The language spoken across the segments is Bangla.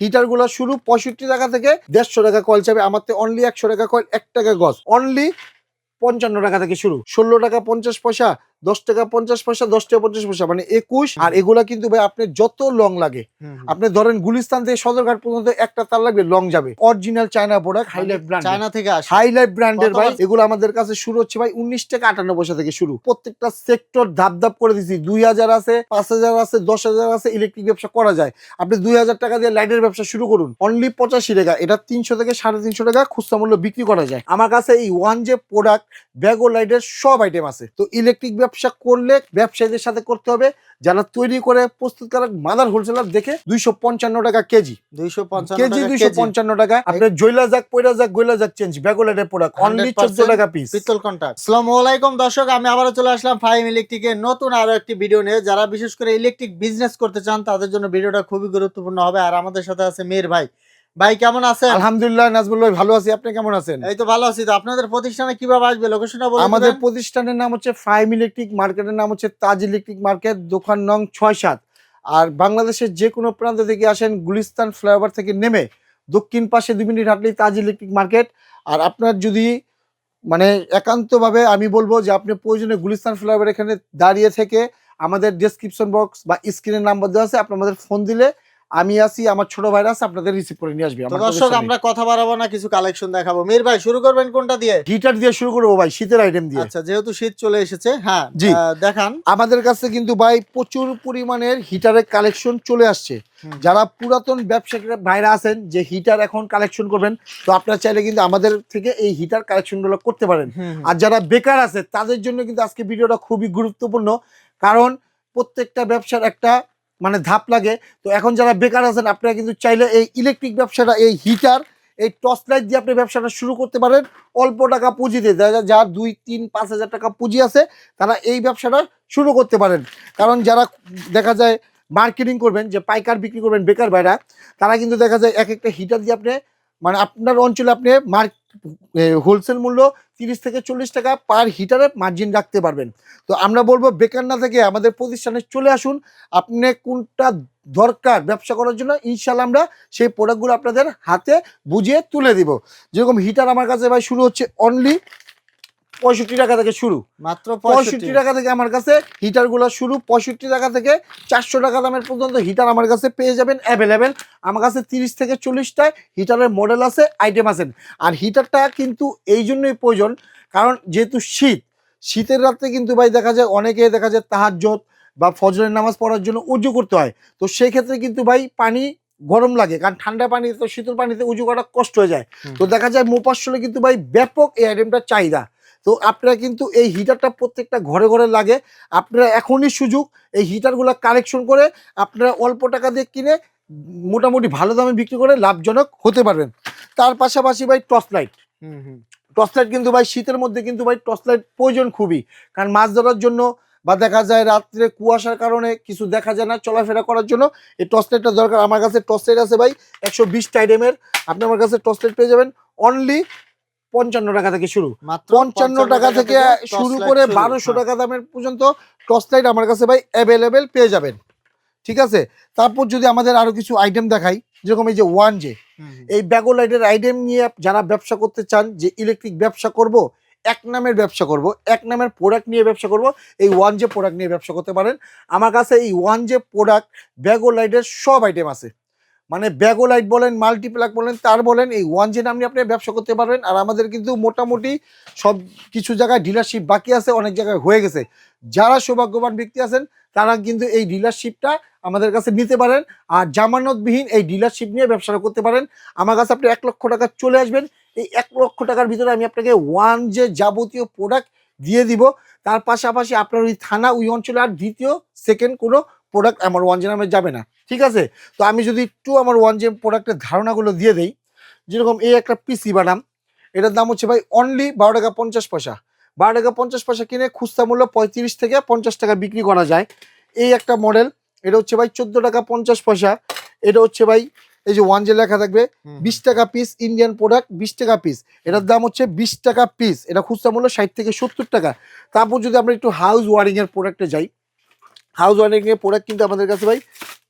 হিটারগুলো শুরু পঁয়ষট্টি টাকা থেকে দেড়শো টাকা কয়েল চাবে আমার তো অনলি একশো টাকা কয়েল এক টাকা গজ। অনলি পঞ্চান্ন টাকা থেকে শুরু। ষোলো টাকা পঞ্চাশ পয়সা দশ টাকা পঞ্চাশ পয়সা দশ টাকা পঞ্চাশ পয়সা মানে একুশ। আর এগুলা কিন্তু ভাই আপনি যত লং লাগে। আপনি ধরেন গুলিস্তান থেকে সদরঘাট পর্যন্ত একটা তার লাগবে লং যাবে। Original China product highlight brand China থেকে আসে। হাইলাইট ব্র্যান্ডের ভাই এগুলো আমাদের কাছে শুরু হচ্ছে ভাই উনিশ টাকা আটান্ন পয়সা থেকে শুরু। প্রত্যেকটা সেক্টর ধাপ ধাপ করে দিচ্ছি দুই হাজার আছে পাঁচ হাজার আছে দশ হাজার আছে ইলেকট্রিক ব্যবসা করা যায়। আপনি দুই হাজার টাকা দিয়ে লাইটের ব্যবসা শুরু করুন। অনলি পঁচাশি টাকা। এটা তিনশো থেকে সাড়ে তিনশো টাকা খুচরা মূল্য বিক্রি করা যায়। আমার কাছে এই ওয়ান যে প্রোডাক্ট ব্যাগ ও লাইটের সব আইটেম আছে। তো ইলেকট্রিক ব্যবসা করলে ব্যবসায়ীদের সাথে করতে হবে। যারা তৈরি করে প্রস্তুতকারক মাদার হোলসেলার দেখে দুইশো পঞ্চান্ন টাকা কেজি। দুইশো পঞ্চান্ন কেজি দুইশো পঞ্চান্ন টাকা। আপনার জৈলা যাক পয়লা যাক গোয়লা যাক চেঞ্জ ব্যাগোলাইটের প্রোডাক্ট অনলি 100% চোদ্দ টাকা পিস পিতল কন্ট্যাক্ট আসসালামু আলাইকুম দর্শক আমি আবারও চলে আসলাম ফাইম ইলেকট্রিকের নতুন আরও একটি ভিডিও নিয়ে। যারা বিশেষ করে ইলেকট্রিক বিজনেস করতে চান তাদের জন্য ভিডিওটা খুবই গুরুত্বপূর্ণ হবে। আর আমাদের সাথে আছে মেয়ের ভাই। ভাই কেমন আছেন? আলহামদুলিল্লাহ নাজমুল ভাই ভালো আছি। আপনি কেমন আছেন? এই তো ভালো আছি। তো আপনাদের প্রতিষ্ঠানে কীভাবে আসবে? লোকেশনটা বলে আমাদের প্রতিষ্ঠানের নাম হচ্ছে ফাইম ইলেকট্রিক মার্কেটের নাম হচ্ছে তাজ ইলেকট্রিক মার্কেট দোকান নং ছয় সাত। আর বাংলাদেশের যে কোনো প্রান্ত থেকে আসেন গুলিস্তান ফ্লাইওভার থেকে নেমে দক্ষিণ পাশে দুই মিনিট হাঁটলেই তাজ ইলেকট্রিক মার্কেট আর আপনার যদি মানে একান্তভাবে আমি বলব যে আপনি প্রয়োজনে গুলিস্তান ফ্লাইওভার এখানে দাঁড়িয়ে থেকে আমাদের ডেসক্রিপশন বক্স বা স্ক্রিনের নাম্বার দেওয়া আছে আপনি আমাদের ফোন দিলে আমি আসি আমার ছোট ভাইরা আছে আপনাদের রিসিভ করে নিয়ে আসবে দর্শক আমরা কথা বাড়াবো না কিছু কালেকশন দেখাবো। মেয়ের ভাই শুরু করবেন কোনটা দিয়ে? হিটার দিয়ে শুরু করব ভাই শীতের আইটেম দিয়ে। আচ্ছা যেহেতু শীত চলে এসেছে হ্যাঁ জি। দেখান। আমাদের কাছে কিন্তু ভাই প্রচুর পরিমাণের হিটারের কালেকশন চলে আসছে। যারা পুরাতন ব্যবসায়ীরা ভাইরা আছেন যে হিটার এখন কালেকশন করবেন তো আপনারা চাইলে কিন্তু আমাদের থেকে এই হিটার কালেকশনগুলো করতে পারেন। আর যারা বেকার আছে তাদের জন্য কিন্তু আজকে ভিডিওটা খুবই গুরুত্বপূর্ণ। কারণ প্রত্যেকটা ব্যবসার একটা মানে ধাপ লাগে। তো এখন যারা বেকার আছেন, আপনারা কিন্তু চাইলে এই ইলেকট্রিক ব্যবসাটা, এই হিটার এই টর্চ লাইট দিয়ে আপনি ব্যবসাটা শুরু করতে পারেন। অল্প টাকা পুঁজিতে যারা- যার দুই, তিন, পাঁচ হাজার টাকা পুঁজি আছে, তারা এই ব্যবসাটা শুরু করতে পারেন। কারণ যারা দেখা যায় মার্কেটিং করবেন, যে পাইকার বিক্রি করবেন বেকার ভাইরা, তারা কিন্তু দেখা যায় এক একটা হিটার দিয়ে আপনি মানে আপনার অঞ্চলে আপনি মার্ক হোলসেল মূল্য তিরিশ থেকে চল্লিশ টাকা পার হিটারে মার্জিন রাখতে পারবেন। তো আমরা বলব বেকার না থেকে আমাদের প্রতিষ্ঠানে চলে আসুন। আপনি কোনটা দরকার ব্যবসা করার জন্য ইনশাল্লাহ আমরা সেই প্রোডাক্টগুলো আপনাদের হাতে বুঝিয়ে তুলে দিব। যেরকম হিটার আমার কাছে ভাই শুরু হচ্ছে অনলি পঁয়ষট্টি টাকা থেকে শুরু। মাত্র পঁয়ষট্টি। টাকা থেকে আমার কাছে হিটারগুলো শুরু। পঁয়ষট্টি টাকা থেকে চারশো টাকা দামের পর্যন্ত হিটার আমার কাছে পেয়ে যাবেন অ্যাভেলেবেল আমার কাছে তিরিশ থেকে চল্লিশটায় হিটারের মডেল আছে আইটেম আছেন আর হিটারটা কিন্তু এই জন্যই প্রয়োজন কারণ যেহেতু শীত শীতের রাত্রে কিন্তু ভাই দেখা যায় অনেকে দেখা যায় তাহাজ্জত বা ফজরের নামাজ পড়ার জন্য উজু করতে হয়। তো সেই ক্ষেত্রে কিন্তু ভাই পানি গরম লাগে কারণ ঠান্ডা পানি তো শীতল পানিতে উজু করা কষ্ট হয়ে যায়। তো দেখা যায় মোপাশলে কিন্তু ভাই ব্যাপক এই আইটেমটার চাহিদা। তো আপনারা কিন্তু এই হিটারটা প্রত্যেকটা ঘরে ঘরে লাগে। আপনারা এখনই সুযোগ এই হিটারগুলো কালেকশন করে আপনারা অল্প টাকা দিয়ে কিনে মোটামুটি ভালো দামে বিক্রি করে লাভজনক হতে পারবেন। তার পাশাপাশি ভাই টর্চ লাইট হুম, হুম। টর্চ লাইট কিন্তু ভাই শীতের মধ্যে কিন্তু ভাই টর্চ লাইট প্রয়োজন খুবই। কারণ মাছ ধরার জন্য বা দেখা যায় রাত্রে কুয়াশার কারণে কিছু দেখা যায় না চলাফেরা করার জন্য। এই টর্চ লাইটটা দরকার। আমার কাছে টর্চ লাইট আছে ভাই একশো বিশ টাইডেমের আপনি আমার কাছে টর্চ লাইট পেয়ে যাবেন। অনলি পঞ্চান্ন টাকা থেকে শুরু। পঞ্চান্ন টাকা থেকে শুরু করে বারোশো হ্যাঁ। টাকা দামের পর্যন্ত টর্চ লাইট আমার কাছে ভাই অ্যাভেলেবেল পেয়ে যাবেন। ঠিক আছে? তারপর যদি আমাদের আরও কিছু আইটেম দেখাই যেরকম এই যে ওয়ান জে। এই ব্যাগো লাইটের আইটেম নিয়ে যারা ব্যবসা করতে চান যে ইলেকট্রিক ব্যবসা করব এক নামের ব্যবসা করব এক নামের প্রোডাক্ট নিয়ে ব্যবসা করব এই ওয়ান জে প্রোডাক্ট নিয়ে ব্যবসা করতে পারেন। আমার কাছে এই ওয়ান জে প্রোডাক্ট ব্যাগো লাইটের সব আইটেম আছে। মানে ব্যাগো লাইট বলেন মাল্টিপ্লাক বলেন, তার বলেন, এই ওয়ান জেন আপনি আপনি ব্যবসা করতে পারবেন। আর আমাদের কিন্তু মোটামুটি সব কিছু জায়গায় ডিলারশিপ বাকি আছে, অনেক জায়গায় হয়ে গেছে। যারা সৌভাগ্যবান ব্যক্তি আছেন, তারা কিন্তু এই ডিলারশিপটা আমাদের কাছে নিতে পারেন। আর জামানতবিহীন এই ডিলারশিপ নিয়ে ব্যবসা করতে পারেন। আমার কাছে আপনি এক লক্ষ টাকা চলে আসবেন। এই এক লক্ষ টাকার ভিতরে আমি আপনাকে ওয়ান যে যাবতীয় প্রোডাক্ট দিয়ে দিব। তার পাশাপাশি আপনার ওই থানা, ওই অঞ্চলে, আর দ্বিতীয় সেকেন্ড কোনো প্রোডাক্ট আমার ওয়ান জে নামে যাবে না ঠিক আছে? তো আমি যদি একটু আমার ওয়ান জে প্রোডাক্টের ধারণাগুলো দিয়ে দেই যেরকম এই একটা পিসি বানাম এটার দাম হচ্ছে ভাই অনলি বারো টাকা পঞ্চাশ পয়সা। বারো টাকা পঞ্চাশ পয়সা কিনে খুচরা মূল্য পঁয়ত্রিশ থেকে পঞ্চাশ টাকা বিক্রি করা যায়। এই একটা মডেল এটা হচ্ছে ভাই চোদ্দ টাকা পঞ্চাশ পয়সা। এটা হচ্ছে ভাই এই যে ওয়ান জে লেখা থাকবে বিশ টাকা পিস ইন্ডিয়ান প্রোডাক্ট বিশ টাকা পিস এটার দাম হচ্ছে বিশ টাকা পিস এটা খুচরা মূল্য ষাট থেকে সত্তর টাকা। তারপর যদি আমরা একটু হাউস ওয়ারিং এর প্রোডাক্টে যাই হাউস ওয়ারিং এর প্রোডাক্ট কিন্তু আমাদের কাছে ভাই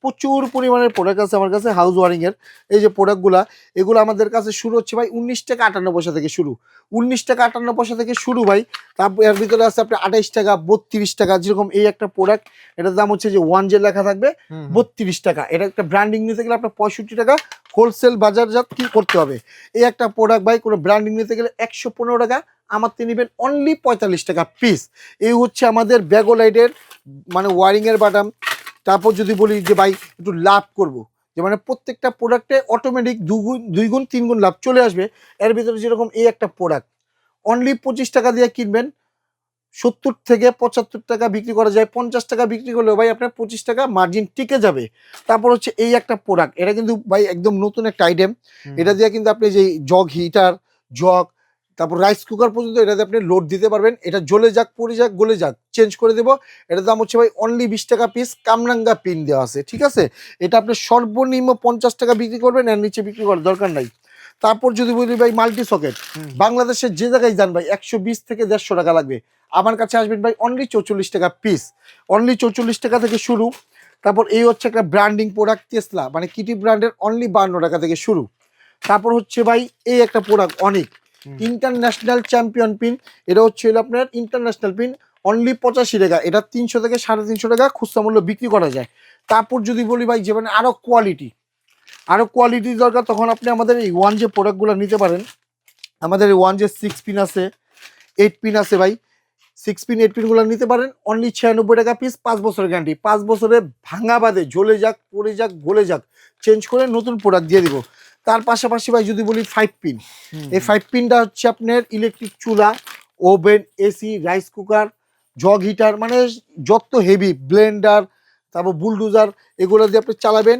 প্রচুর পরিমাণের প্রোডাক্ট আছে আমার কাছে হাউস ওয়ারিং এর। এই যে প্রোডাক্টগুলো এগুলো আমাদের কাছে শুরু হচ্ছে ভাই উনিশ টাকা আটান্ন পয়সা থেকে শুরু। উনিশ টাকা আটান্ন পয়সা থেকে শুরু ভাই তারপর এর ভিতরে আছে আপনার আঠাইশ টাকা বত্রিশ টাকা যেরকম এই একটা প্রোডাক্ট এটার দাম হচ্ছে যে ওয়ান জে লেখা থাকবে। বত্রিশ টাকা। এটা একটা ব্র্যান্ডিং নিতে গেলে আপনার পঁয়ষট্টি টাকা হোলসেল বাজারজাত কি করতে হবে? এই একটা প্রোডাক্ট ভাই কোনো ব্র্যান্ডিং নিতে গেলে একশো পনেরো টাকা আমার থেকে নেবেন অনলি পঁয়তাল্লিশ টাকা পিস এই হচ্ছে আমাদের ব্যাগোলাইটের মানে ওয়ারিংয়ের বাটাম তারপর যদি বলি যে, ভাই, একটু লাভ করব। যে মানে প্রত্যেকটা প্রোডাক্টে অটোমেটিক দুগুণ দুই গুণ, তিন গুণ লাভ চলে আসবে। এর ভিতরে যেরকম এই একটা প্রোডাক্ট অনলি পঁচিশ টাকা দিয়ে কিনবেন সত্তর থেকে পঁচাত্তর টাকা বিক্রি করা যায় পঞ্চাশ টাকা বিক্রি করলেও ভাই আপনার পঁচিশ টাকা মার্জিন টিকে যাবে। তারপর হচ্ছে এই একটা প্রোডাক্ট এটা কিন্তু ভাই একদম নতুন একটা আইটেম এটা দিয়ে কিন্তু আপনি যে জগ হিটার জগ তারপর রাইস কুকার পর্যন্ত এটাতে আপনি লোড দিতে পারবেন। এটা জ্বলে যাক পড়ে যাক গলে যাক চেঞ্জ করে দেবো। এটার দাম হচ্ছে ভাই অনলি বিশ টাকা পিস কামরাঙ্গা পিন দেওয়া আছে ঠিক আছে? এটা আপনি সর্বনিম্ন পঞ্চাশ টাকা বিক্রি করবেন এর নিচে বিক্রি করার দরকার নাই। তারপর যদি বলি ভাই মাল্টি সকেট বাংলাদেশের যে জায়গায় যান ভাই একশো বিশ থেকে দেড়শো টাকা লাগবে। আমার কাছে আসবেন ভাই অনলি চৌচল্লিশ টাকা পিস অনলি চৌচল্লিশ টাকা থেকে শুরু। তারপর এই হচ্ছে একটা ব্র্যান্ডিং প্রোডাক্ট টেসলা মানে কিটি ব্র্যান্ডের অনলি বান্ন টাকা থেকে শুরু। তারপর হচ্ছে ভাই এই একটা প্রোডাক্ট অনেক ইন্টারন্যাশনাল চ্যাম্পিয়ন পিন এটা হচ্ছে হলো আপনার ইন্টারন্যাশনাল পিন অনলি পঁচাশি টাকা। এটা তিনশো থেকে সাড়ে তিনশো টাকা খুচরা মূল্য বিক্রি করা যায়। তারপর যদি বলি ভাই যে মানে আরও কোয়ালিটি আরও কোয়ালিটি দরকার তখন আপনি আমাদের এই ওয়ান যে প্রোডাক্টগুলো নিতে পারেন আমাদের এই ওয়ান যে সিক্স পিন আছে এইট পিন আছে ভাই সিক্স পিন এইট পিনগুলো নিতে পারেন অনলি ছিয়ানব্বই টাকা পিস পাঁচ বছরের গ্যারান্টি পাঁচ বছরে ভাঙা বাদে ঝলে যাক পড়ে যাক গলে যাক চেঞ্জ করে নতুন প্রোডাক্ট দিয়ে দিব। তার পাশাপাশি ভাই যদি বলি ফাইভ পিন এই ফাইভ পিনটা হচ্ছে আপনার ইলেকট্রিক চুলা oven AC rice cooker jug heater মানে যত হেভি ব্লেন্ডার তারপর বুলডুজার এগুলো দিয়ে আপনি চালাবেন।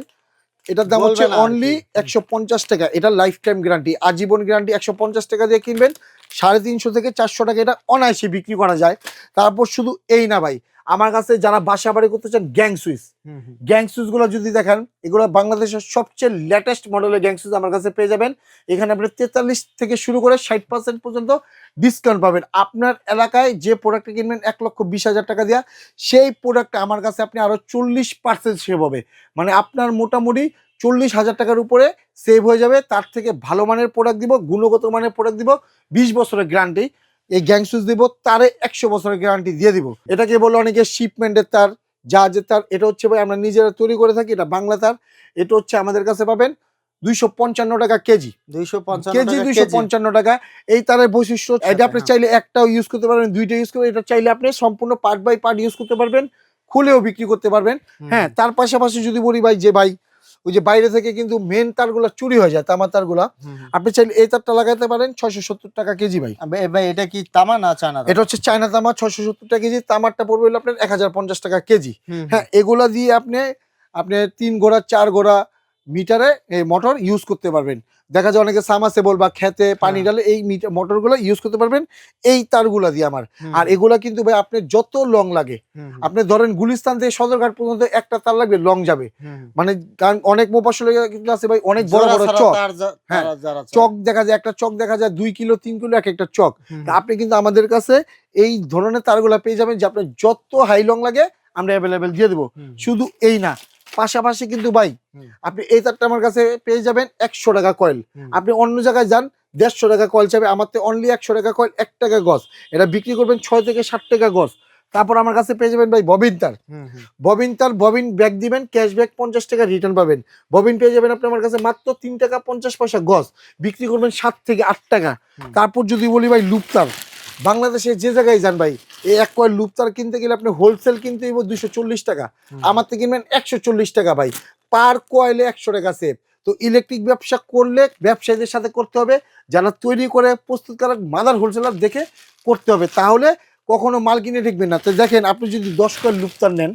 এটার দাম হচ্ছে। অনলি একশো পঞ্চাশ টাকা। এটা লাইফ টাইম গ্যারান্টি আজীবন গ্যারান্টি একশো পঞ্চাশ টাকা দিয়ে কিনবেন। সাড়ে তিনশো থেকে চারশো টাকা এটা অনায়াসে বিক্রি করা যায়। তারপর শুধু এই না ভাই আমার কাছে যারা বাসা বাড়ি করতে চান গ্যাং সুইচ। গ্যাং সুইচগুলো যদি দেখেন এগুলো বাংলাদেশের সবচেয়ে লেটেস্ট মডেলের গ্যাং সুইচ আমার কাছে পেয়ে যাবেন। এখানে আপনি তেতাল্লিশ থেকে শুরু করে ষাট পার্সেন্ট পর্যন্ত ডিসকাউন্ট পাবেন। আপনার এলাকায় যে প্রোডাক্টটা কিনবেন এক লক্ষ বিশ হাজার টাকা দেওয়া সেই প্রোডাক্টটা আমার কাছে আপনি আরও চল্লিশ পার্সেন্ট সেভ হবে। মানে আপনার মোটামুটি চল্লিশ হাজার টাকার উপরে সেভ হয়ে যাবে। তার থেকে ভালো মানের প্রোডাক্ট দিব গুণগত মানের প্রোডাক্ট দিব বিশ বছরের গ্যারান্টি এই গ্যাং সুইচ দিব তারে একশো বছরের গ্যারান্টি দিয়ে দিব। এটাকে বলে অনেকে শিপমেন্টের তার জাহাজের তার এটা হচ্ছে ভাই আমরা নিজেরা তৈরি করে থাকি এটা বাংলা তার এটা হচ্ছে আমাদের কাছে পাবেন দুইশো পঞ্চান্ন টাকা কেজি। দুইশো কেজি দুইশো পঞ্চান্ন টাকা এই তারের বৈশিষ্ট্য এটা আপনি হ্যাঁ। চাইলে একটাও ইউজ করতে পারবেন দুইটা ইউজ করবেন এটা চাইলে আপনি সম্পূর্ণ পার্ট বাই পার্ট ইউজ করতে পারবেন খুলেও বিক্রি করতে পারবেন। হ্যাঁ তার পাশাপাশি যদি বলি ভাই যে ভাই ওই যে বাইরে থেকে কিন্তু মেন তারগুলো চুরি হয়ে যায় তামার তারগুলা। আপনি চাইলে এই তারটা লাগাতে পারেন ছয়শো সত্তর টাকা কেজি ভাই। ভাই এটা কি তামা না চায়না এটা হচ্ছে চায়না তামা ছয়শো সত্তর টাকা কেজি। তামারটা পড়বে হলো আপনার এক হাজার পঞ্চাশ টাকা কেজি। হ্যাঁ এগুলা দিয়ে আপনি আপনি তিন গোড়া চার গোড়া মিটারে এই মোটর ইউজ করতে পারবেন। দেখা যায় অনেকে সামাসেবল বা খেতে পানি হ্যাঁ। ডালে এই মিটার মোটরগুলো ইউজ করতে পারবেন। এই তারগুলা দিয়ে আমার। আর এগুলা কিন্তু ভাই আপনি যত লং লাগে আপনি ধরেন গুলিস্তান থেকে সদরঘাট পর্যন্ত একটা তার লাগবে লং যাবে। মানে কারণ অনেক মোপাসলে কিন্তু আছে ভাই অনেক বড় বড় চক। হ্যাঁ। চক। দেখা যায় একটা চক দেখা যায় দুই কিলো তিন কিলো এক একটা চক। আপনি কিন্তু আমাদের কাছে এই ধরনের তারগুলা পেয়ে যাবেন যে আপনার যত হাই লং লাগে আমরা অ্যাভেলেবেল দিয়ে দেবো। শুধু এই না পাশাপাশি কিন্তু ভাই আপনি এই তারটা আমার কাছে পেয়ে যাবেন একশো টাকা কয়েল। আপনি অন্য জায়গায় যান দেড়শো টাকা কয়েল চাবে আমার তো অনলি একশো টাকা কয়েল এক টাকা গজ এটা বিক্রি করবেন ছয় থেকে ষাট টাকা গজ তারপর আমার কাছে পেয়ে যাবেন ভাই ববিন তার। ববিন তার ববিন ব্যাগ দিবেন ক্যাশব্যাক পঞ্চাশ টাকা রিটার্ন পাবেন। ববিন পেয়ে যাবেন আপনি আমার কাছে মাত্র তিন টাকা পঞ্চাশ পয়সা গজ বিক্রি করবেন সাত থেকে আট টাকা। তারপর যদি বলি ভাই লুপতার বাংলাদেশে যে জায়গায় যান ভাই এই এক কয়েল লুপতার কিনতে গেলে আপনি হোলসেল কিনতে দিব দুইশো চল্লিশ টাকা। আমার থেকে কিনবেন একশো চল্লিশ টাকা ভাই। পার কয়েলে একশো টাকা সেভ তো ইলেকট্রিক ব্যবসা করলে ব্যবসায়ীদের সাথে করতে হবে যারা তৈরি করে প্রস্তুতকারক মাদার হোলসেলার দেখে করতে হবে। তাহলে কখনো মাল কিনে ঠেকবেন না। তো দেখেন আপনি যদি দশ কয়েল লুপ্তার নেন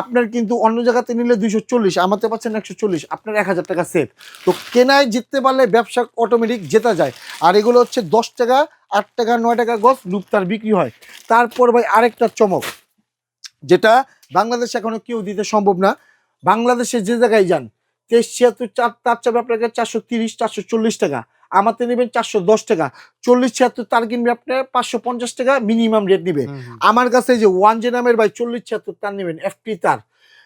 আপনার কিন্তু অন্য জায়গাতে নিলে দুইশো চল্লিশ আমাতে পাচ্ছেন একশো চল্লিশ আপনার এক হাজার টাকা সেভ তো কেনায় জিততে পারলে ব্যবসা অটোমেটিক জেতা যায়। আর এগুলো হচ্ছে দশ টাকা আট টাকা নয় টাকা গছ লুপ্তার বিক্রি হয়। তারপর ভাই আরেকটা চমক যেটা বাংলাদেশে এখনও কেউ দিতে সম্ভব না। বাংলাদেশে যে জায়গায় যান তেইশ ছিয়াত্তর চার তার চাবে আপনাকে চারশো তিরিশ চারশো চল্লিশ টাকা। আমার নেবেন চারশো দশ টাকা। চল্লিশ ছিয়াত্তর তার কিনবে আপনার পাঁচশো পঞ্চাশ টাকা মিনিমাম রেট নিবে। আমার কাছে যে ওয়ান জে নামের ভাই চল্লিশ ছিয়াত্তর তার নেবেন এফটি তার।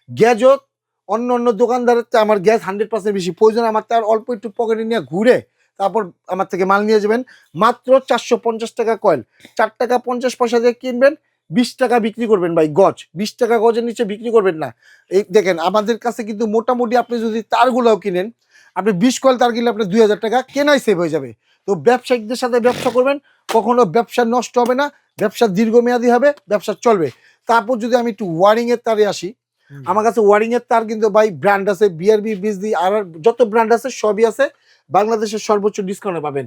গ্যাজত অন্য অন্য দোকানদারের আমার গ্যাস হান্ড্রেড পার্সেন্ট বেশি। প্রয়োজন আমার তার অল্প একটু পকেটে নিয়ে ঘুরে তারপর আমার থেকে মাল নিয়ে যাবেন। মাত্র চারশো পঞ্চাশ টাকা কয়েল চার টাকা পঞ্চাশ পয়সা দিয়ে কিনবেন, বিশ টাকা বিক্রি করবেন ভাই, গজ। বিশ টাকা গজের নিচে বিক্রি করবেন না। এই দেখেন, আমাদের কাছে কিন্তু মোটামুটি আপনি যদি তারগুলোও কিনেন, আপনি বিশ কয়েল তার কিনলে আপনার দুই হাজার টাকা কেনাই সেভ হয়ে যাবে। তো ব্যবসায়িকদের সাথে ব্যবসা করবেন, কখনো ব্যবসা নষ্ট হবে না, ব্যবসা দীর্ঘমেয়াদী হবে, ব্যবসা চলবে। তারপর যদি আমি একটু ওয়ারিংয়ের তারে আসি। আমার কাছে ওয়ারিং এর তার কিন্তু ভাই ব্র্যান্ড আছে বিআরবি বিজলি আর যত ব্র্যান্ড আছে সবই আছে। বাংলাদেশের সর্বোচ্চ ডিসকাউন্টে পাবেন।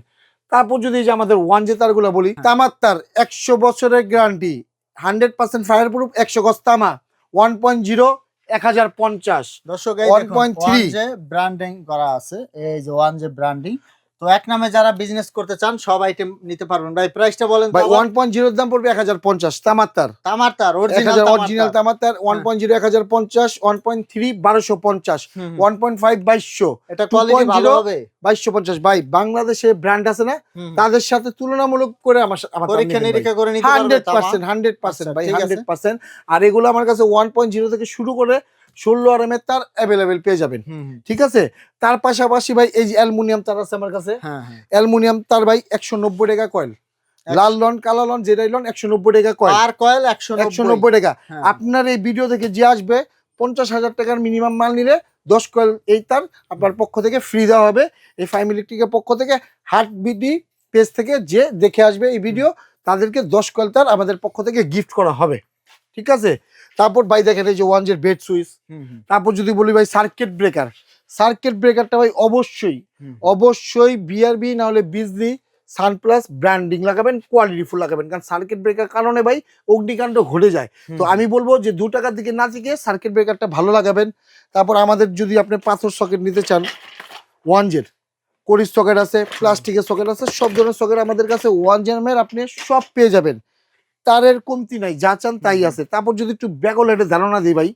তারপর যদি যে আমাদের ওয়ান যে তারগুলো বলি হ্যাঁ। তামার তার একশো বছরের guarantee hundred percent fire proof একশো গজ তামা ওয়ান পয়েন্ট জিরো এক হাজার পঞ্চাশ। দর্শক 1.3 যে ব্র্যান্ডিং করা আছে এই যে ওয়ান যে ব্র্যান্ডিং তো এক নামে যারা বিজনেস করতে চান সব আইটেম নিতে পারবেন। ভাই প্রাইসটা বলেন ভাই ওয়ান পয়েন্ট জিরোর দাম পড়বে এক হাজার পঞ্চাশ তামার তার তামার তার এক অরিজিনাল অরিজিনাল তামার তার ওয়ান। পয়েন্ট জিরো এক হাজার পঞ্চাশ ওয়ান পয়েন্ট থ্রি বারোশো পঞ্চাশ ওয়ান পয়েন্ট ফাইভ বাইশশো। এটা কোয়ালিটি ভালো হবে। বাইশশো পঞ্চাশ। ভাই বাংলাদেশে ব্র্যান্ড আছে না। তাদের সাথে তুলনামূলক করে আমার পরীক্ষা নিরীক্ষা করে নিতে হান্ড্রেড পারবে পার্সেন্ট হান্ড্রেড পার্সেন্ট আচ্ছা, ভাই ঠিক আছে। হান্ড্রেড পার্সেন্ট আর এগুলো আমার কাছে ওয়ান পয়েন্ট জিরো থেকে শুরু করে ষোলো আর এর তার অ্যাভেলেবেল পেয়ে যাবেন। ঠিক আছে? তার পাশাপাশি ভাই এই যে অ্যালুমিনিয়াম তার আছে আমার কাছে। হ্যাঁ হ্যাঁ। তার ভাই একশো নব্বই টাকা কয়েল। লাল লন কালো লন যেটাই লন একশো নব্বই টাকা কয়েল। আর কয়েল একশো একশো নব্বই টাকা। হ্যাঁ। আপনার এই ভিডিও থেকে যে আসবে পঞ্চাশ হাজার টাকার মিনিমাম মাল নিলে দশ কয়েল এই তার আপনার পক্ষ থেকে ফ্রি দেওয়া হবে। এই ফাইভ ইলেকট্রিকের পক্ষ থেকে হার্ট বিডি পেজ থেকে যে দেখে আসবে এই ভিডিও তাদেরকে দশ কয়েল তার আমাদের পক্ষ থেকে গিফট করা হবে। ঠিক আছে? তারপর ভাই দেখেন এই যে ওয়ান জের বেড সুইচ তারপর যদি বলি ভাই সার্কিট ব্রেকার সার্কিট ব্রেকারটা ভাই অবশ্যই। অবশ্যই বিআরবি না হলে বিজলি সানপ্লাস ব্র্যান্ডিং লাগাবেন কোয়ালিটি ফুল লাগাবেন। কারণ সার্কিট ব্রেকার কারণে ভাই অগ্নিকাণ্ড ঘটে যায়। তো আমি বলব যে দু টাকার দিকে না থেকে সার্কিট ব্রেকারটা ভালো লাগাবেন। তারপর আমাদের যদি আপনি পাথর সকেট নিতে চান ওয়ান জের করিস সকেট আছে প্লাস্টিকের সকেট আছে সব ধরনের সকেট আমাদের কাছে ওয়ান জেমের আপনি সব পেয়ে যাবেন। তারের কমতি নাই যা চান তাই আছে। তারপর যদি একটু ব্যাকলেটে ধারণা দিই ভাই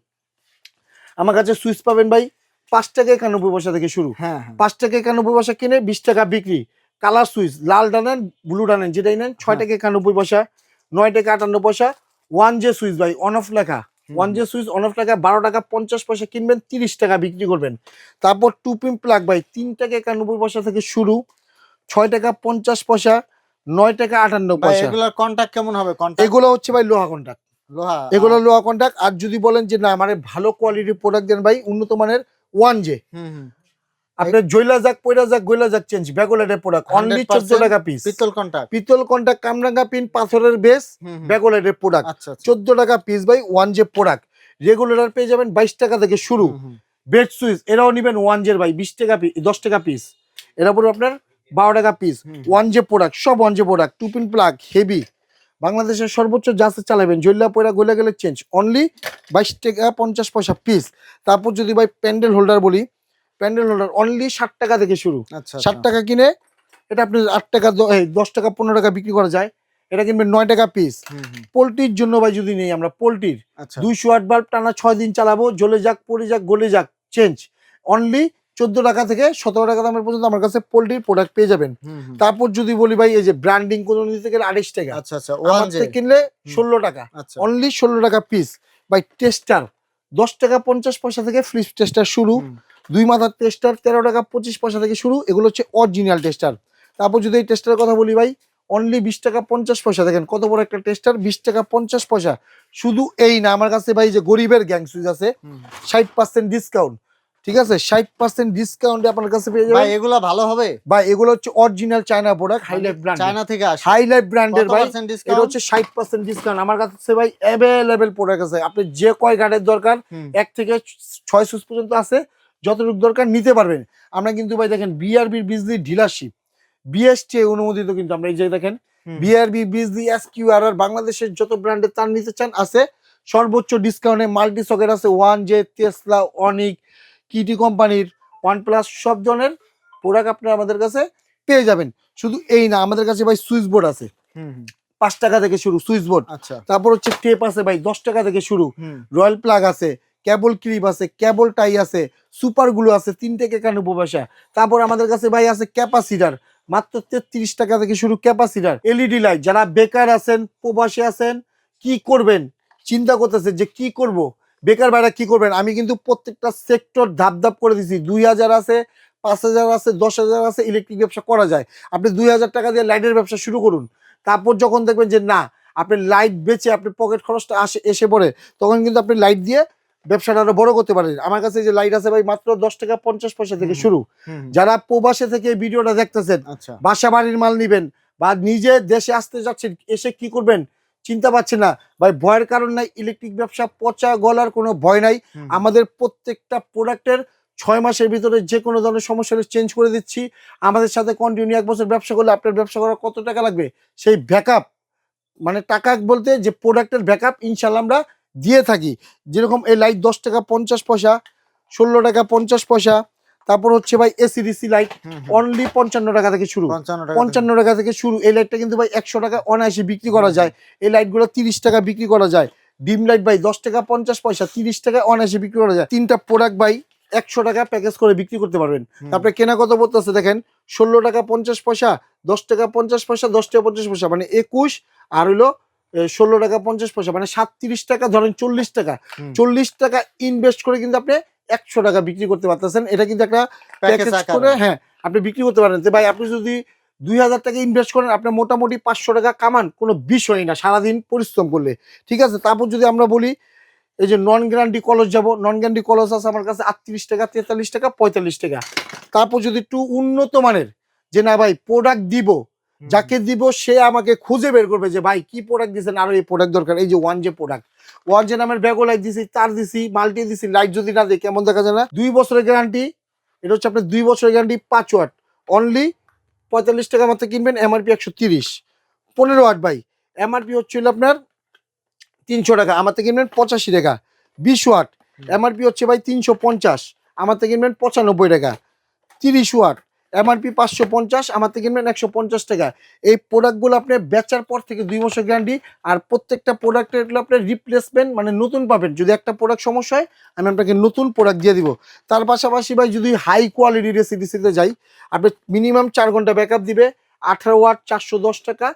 আমার কাছে সুইচ পাবেন ভাই পাঁচ টাকা একানব্বই পয়সা থেকে শুরু। হ্যাঁ হ্যাঁ। পাঁচ টাকা একানব্বই পয়সা কিনে বিশ টাকা বিক্রি। কালার সুইচ লাল ডানেন ব্লু ডানেন যেটাই নেন ছয় হ্যাঁ। টাকা একানব্বই পয়সা নয় টাকা আটান্ন পয়সা ওয়ান জে সুইচ ভাই অন অফ লেখা। One J switch on off টাকা বারো টাকা পঞ্চাশ পয়সা কিনবেন তিরিশ টাকা বিক্রি করবেন। তারপর টু পিন প্লাগ ভাই তিন টাকা একানব্বই পয়সা থেকে শুরু ছয় টাকা পঞ্চাশ পয়সা নয় টাকা আটান্ন পয়সা। এগুলোর কন্টাক্ট কেমন হবে? কন্টাক্ট এগুলো হচ্ছে ভাই লোহা কন্টাক্ট লোহা এগুলো লোহা কন্টাক্ট আর যদি বলেন যে না মানে ভালো কোয়ালিটির প্রোডাক্ট দেন ভাই উন্নত মানের ওয়ান জে। আপনার জৈলা যাক পয়লা যাক গইলা যাক চেঞ্জ ব্যাকোলেটের প্রোডাক্ট অনলি 100% চোদ্দ টাকা পিস পিতল কন্টাক্ট পিতল কন্টাক্ট কামরাঙ্গা পিন পাথরের বেস ব্যাকোলেটের প্রোডাক্ট আচ্ছা আচ্ছা। চোদ্দ টাকা পিস ভাই ওয়ান জে প্রোডাক্ট রেগুলার পেয়ে যাবেন বাইশ টাকা থেকে শুরু। বেড সুইচ এরাও নিবেন ওয়ান জের ভাই বিশ টাকা পিস দশ টাকা পিস এরা পড়বে আপনার বারো টাকা পিস ওয়ান জে প্রোডাক্ট সব one J product two pin plug heavy বাংলাদেশের সর্বোচ্চ জাসে চালাবেন জৈলা পয়লা গলে গেলে চেঞ্জ অনলি বাইশ টাকা পঞ্চাশ পয়সা পিস তারপর যদি ভাই প্যান্ডেল হোল্ডার বলি প্যান্ডেল হোল্ডার অনলি ষাট টাকা থেকে শুরু। আচ্ছা ষাট টাকা কিনে এটা আপনি আট টাকা দশ টাকা পনেরো টাকা বিক্রি করা যায়। এটা কিনবেন নয় টাকা পিস। পোলট্রির জন্য ভাই যদি নেই আমরা পোলট্রির। আচ্ছা। দুইশো আট বাল্ব টানা ছয় দিন চালাবো জ্বলে যাক পড়ে যাক গলে যাক চেঞ্জ অনলি চোদ্দ টাকা থেকে সতেরো টাকা দামের পর্যন্ত আমার কাছে পোলট্রির প্রোডাক্ট পেয়ে যাবেন। তারপর যদি বলি ভাই এই যে ব্র্যান্ডিং কোনো নিতে গেলে আড়াইশ টাকা। আচ্ছা আচ্ছা কিনলে ষোলো টাকা। আচ্ছা। অনলি ষোলো টাকা পিস ভাই টেস্টার দশ টাকা পঞ্চাশ পয়সা থেকে ফ্লিপ টেস্টার শুরু। দুই মাথার টেস্টার তেরো টাকা পঁচিশ পয়সা থেকে শুরু। এগুলো হচ্ছে অরিজিনাল টেস্টার তারপর যদি এই টেস্টার কথা বলি ভাই অনলি বিশ টাকা পঞ্চাশ পয়সা দেখেন কত বড় একটা টেস্টার বিশ টাকা পঞ্চাশ পয়সা। শুধু এই না আমার কাছে ভাই যে গরিবের গ্যাং সুইচ আছে। ষাট পার্সেন্ট ডিসকাউন্ট ঠিক আছে? ষাট পার্সেন্ট ডিসকাউন্টে আপনার কাছে পেয়ে ভাই যাবেন। এগুলা ভালো হবে? ভাই এগুলো হচ্ছে original China product highlight brand China থেকে আসে। হাইলাইট ব্র্যান্ডের ভাই এটা হচ্ছে ষাট পার্সেন্ট ডিসকাউন্ট আমার কাছে ভাই অ্যাভেলেবেল প্রোডাক্ট আছে। আপনি যে কয় গার্ডের দরকার এক থেকে ছয় সুস পর্যন্ত আছে যতটুকু দরকার নিতে পারবেন। আমরা কিন্তু ভাই দেখেন বিআরবির বিজলি ডিলারশিপ বিএসটি অনুমোদিত কিন্তু আমরা এই যে দেখেন বিআরবি বিজলি এস কিউ আর আর বাংলাদেশের যত ব্র্যান্ডের তার নিতে চান আছে সর্বোচ্চ ডিসকাউন্টে মাল্টি সকেট আছে ওয়ান জে তেসলা অনিক কিটি কোম্পানির ওয়ান প্লাস সব ধরনের প্রোডাক্ট আপনি আমাদের কাছে পেয়ে যাবেন। শুধু এই না আমাদের কাছে ভাই সুইচ বোর্ড আছে পাঁচ টাকা থেকে শুরু সুইচ বোর্ড আচ্ছা। তারপর হচ্ছে টেপ আছে ভাই দশ টাকা থেকে শুরু। রয়্যাল প্লাগ আছে কেবল ক্লিপ আছে কেবল টাই আছে সুপারগুলো আছে তিন থেকে একানব্বই পয়সা তারপর আমাদের কাছে ভাই আছে ক্যাপাসিটার মাত্র তেত্রিশ টাকা থেকে শুরু ক্যাপাসিটার এলইডি লাইট যারা বেকার আছেন প্রবাসী আছেন কি করবেন? চিন্তা করতেছে যে কি করব? বেকার ভাইরা কি করবেন? আমি কিন্তু প্রত্যেকটা সেক্টর ধাপ ধাপ করে দিছি। দুই হাজার আছে পাঁচ হাজার আছে দশ হাজার আছে ইলেকট্রিক ব্যবসা করা যায়। আপনি দুই হাজার টাকা দিয়ে লাইটের ব্যবসা শুরু করুন। তারপর যখন দেখবেন যে না আপনি লাইট বেচে আপনি পকেট খরচটা আসে এসে পড়ে তখন কিন্তু আপনি লাইট দিয়ে ব্যবসাটা আরও বড় করতে পারেন। আমার কাছে যে লাইট আছে ভাই মাত্র দশ টাকা পঞ্চাশ পয়সা থেকে শুরু। যারা প্রবাসে থেকে এই ভিডিওটা দেখতেছেন আচ্ছা। বাসা বাড়ির মাল নিবেন বা নিজে দেশে আসতে যাচ্ছেন এসে কি করবেন? চিন্তা পাচ্ছে না। ভাই ভয়ের কারণ নাই ইলেকট্রিক ব্যবসা পচা গলার কোনো ভয় নাই। আমাদের প্রত্যেকটা প্রোডাক্টের ছয় মাসের ভিতরে যে কোনো ধরনের সমস্যা হলে চেঞ্জ করে দিচ্ছি। আমাদের সাথে কন্টিনিউ এক বছর ব্যবসা করলে আপনার ব্যবসা করার কত টাকা লাগবে? সেই ব্যাকআপ মানে টাকা বলতে যে প্রোডাক্টের ব্যাকআপ ইনশাল্লাহ আমরা দিয়ে থাকি। যেরকম এই লাইট দশ টাকা পঞ্চাশ পয়সা ষোলো টাকা পঞ্চাশ পয়সা তারপর হচ্ছে ভাই এসিডিসি লাইট। অনলি পঞ্চান্ন টাকা থেকে শুরু। পঞ্চান্ন টাকা থেকে। শুরু। এই লাইটটা কিন্তু ভাই একশো টাকা অনায়াসে বিক্রি করা যায়। এই লাইটগুলো তিরিশ টাকা বিক্রি করা যায়। ডিম লাইট ভাই দশ টাকা পঞ্চাশ পয়সা তিরিশ টাকা অনায়াসে বিক্রি করা যায়। তিনটা প্রোডাক্ট ভাই একশো টাকা প্যাকেজ করে বিক্রি করতে পারবেন। তারপরে কেনা কত পড়তেছে দেখেন ষোলো টাকা পঞ্চাশ পয়সা দশ টাকা পঞ্চাশ পয়সা দশ টাকা পঞ্চাশ পয়সা মানে একুশ আর হলো ষোলো টাকা পঞ্চাশ পয়সা মানে সাতত্রিশ টাকা ধরেন চল্লিশ টাকা। চল্লিশ টাকা ইনভেস্ট করে কিন্তু আপনি একশো টাকা বিক্রি করতে পারতেছেন। এটা কিন্তু একটা প্যাকেজ প্যাকেজ করে হ্যাঁ আপনি বিক্রি করতে পারেন। যে ভাই আপনি যদি দুই হাজার টাকা ইনভেস্ট করেন আপনি মোটামুটি পাঁচশো টাকা কামান কোনো বিষয় না সারাদিন পরিশ্রম করলে। ঠিক আছে? তারপর যদি আমরা বলি এই যে নন গ্যারান্টি কলস যাব নন গ্যারান্টি কলস আছে আমার কাছে আটত্রিশ টাকা তেতাল্লিশ টাকা পঁয়তাল্লিশ টাকা। তারপর যদি একটু উন্নত মানের যে না ভাই প্রোডাক্ট দিব যাকে দিব সে আমাকে খুঁজে বের করবে যে ভাই কি প্রোডাক্ট দিয়েছেন আরও এই প্রোডাক্ট দরকার। এই যে ওয়ান যে প্রোডাক্ট ওয়ান যে নামের ব্যাগও লাইট দিছি তার দিছি মাল্টি দিছি লাইট যদি না দিই কেমন দেখা যায় না? দুই বছরের গ্যারান্টি এটা হচ্ছে আপনার দুই বছরের গ্যারান্টি পাঁচ ওয়াট। অনলি পঁয়তাল্লিশ টাকা মতো কিনবেন এমআরপি একশো তিরিশ। পনেরো ওয়াট ভাই। এমআরপি হচ্ছিল আপনার তিনশো টাকা আমার থেকে কিনবেন পঁচাশি টাকা। বিশ ওয়াট এমআরপি হচ্ছে ভাই তিনশো পঞ্চাশ আমার থেকে কিনবেন পঁচানব্বই টাকা। তিরিশ ওয়াট এমআরপি পাঁচশো পঞ্চাশ আমার থেকে কিনবেন একশো পঞ্চাশ টাকা। এই প্রোডাক্টগুলো আপনি বেচার পর থেকে দুই বছর গ্যারান্টি আর প্রত্যেকটা প্রোডাক্টের এগুলো আপনার রিপ্লেসমেন্ট মানে নতুন পাবেন। যদি একটা প্রোডাক্ট সমস্যা হয় আমি আপনাকে নতুন প্রোডাক্ট দিয়ে দিব। তার পাশাপাশি ভাই যদি হাই কোয়ালিটির এসিডিসিতে যাই আপনি মিনিমাম চার ঘণ্টা ব্যাকআপ দিবে আঠারো ওয়াট চারশো দশ টাকা।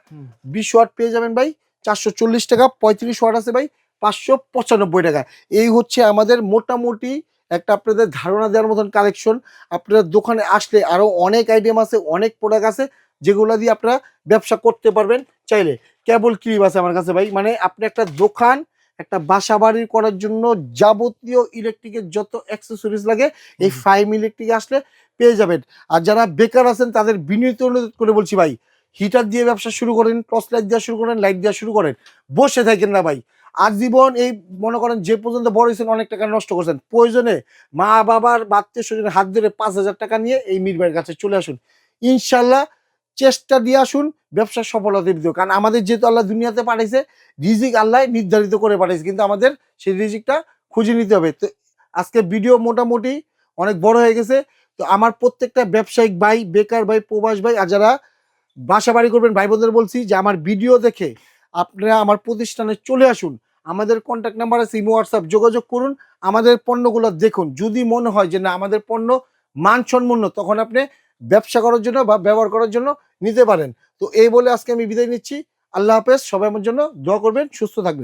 বিশ ওয়াট পেয়ে যাবেন ভাই চারশো চল্লিশ টাকা পঁয়ত্রিশ ওয়াট আছে ভাই পাঁচশো পঁচানব্বই টাকা। এই হচ্ছে আমাদের মোটামুটি একটা আপনাদের ধারণা দেওয়ার মতন কালেকশন আপনার দোকানে আসলে আরও অনেক আইটেম আছে অনেক প্রোডাক্ট আছে যেগুলো দিয়ে আপনারা ব্যবসা করতে পারবেন চাইলে। কেবল ক্লিপ আছে আমার কাছে ভাই। মানে আপনি একটা দোকান একটা বাসা বাড়ি করার জন্য যাবতীয় ইলেকট্রিকের যত অ্যাক্সেসরিজ লাগে এই। ফাইভ ইলেকট্রিক আসলে পেয়ে যাবেন। আর যারা বেকার আছেন তাদের বিনীত অনুরোধ করে বলছি ভাই হিটার দিয়ে ব্যবসা শুরু করেন টর্চ লাইট দেওয়া শুরু করেন লাইট দেওয়া শুরু করেন। বসে থাকেন না ভাই। আজীবন এই, মনে করেন যে পর্যন্ত বড় হয়েছেন, অনেক টাকা নষ্ট করছেন। প্রয়োজনে মা, বাবার বাত্মীয় স্বজনের হাত ধরে পাঁচ হাজার টাকা নিয়ে এই মির ভাইয়ের কাছে চলে আসুন। ইনশাল্লাহ চেষ্টা দিয়ে আসুন, ব্যবসার সফলতা দিতে। কারণ আমাদের যেহেতু আল্লাহ দুনিয়াতে পাঠাইছে রিজিক আল্লাহ নির্ধারিত করে পাঠাইছে কিন্তু আমাদের সেই রিজিকটা খুঁজে নিতে হবে। তো আজকে ভিডিও মোটামুটি অনেক বড় হয়ে গেছে। তো আমার প্রত্যেকটা ব্যবসায়িক ভাই, বেকার ভাই, প্রবাস ভাই, আর যারা বাসা বাড়ি করবেন ভাই বোনদের বলছি যে আমার ভিডিও দেখে আপনারা আমার প্রতিষ্ঠানে চলে আসুন। আমাদের কন্ট্যাক্ট নাম্বার আছে, ইমো হোয়াটসঅ্যাপ যোগাযোগ করুন, আমাদের পণ্যগুলো দেখুন। যদি মনে হয় যে না, আমাদের পণ্য মানসম্পন্ন তখন আপনি ব্যবসা করার জন্য বা ব্যবহার করার জন্য নিতে পারেন। তো এই বলে আজকে আমি বিদায় নিচ্ছি। আল্লাহ হাফেজ, সবাই আমার জন্য দোয়া করবেন, সুস্থ থাকবেন।